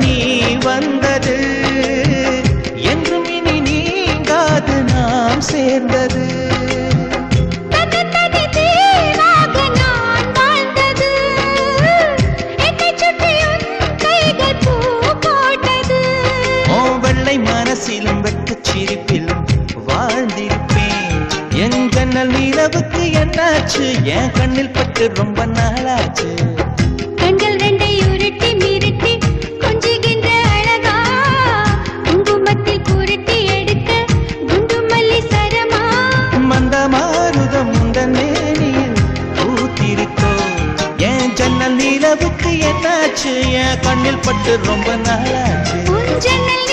நீ வந்தது. என்றும் இனி நீங்காது நாம் சேர்ந்தது. மனசிலும் வெட்டு சிரிப்பிலும் வாழ்ந்திருப்பேன். என் கண்ணல் நிலவுக்கு என்னாச்சு? என் கண்ணில் பட்டு ரொம்ப நாளாச்சு. நிலவுக்கு என்னாச்சு? என் கண்ணில் பட்டு ரொம்ப நாளாச்சு.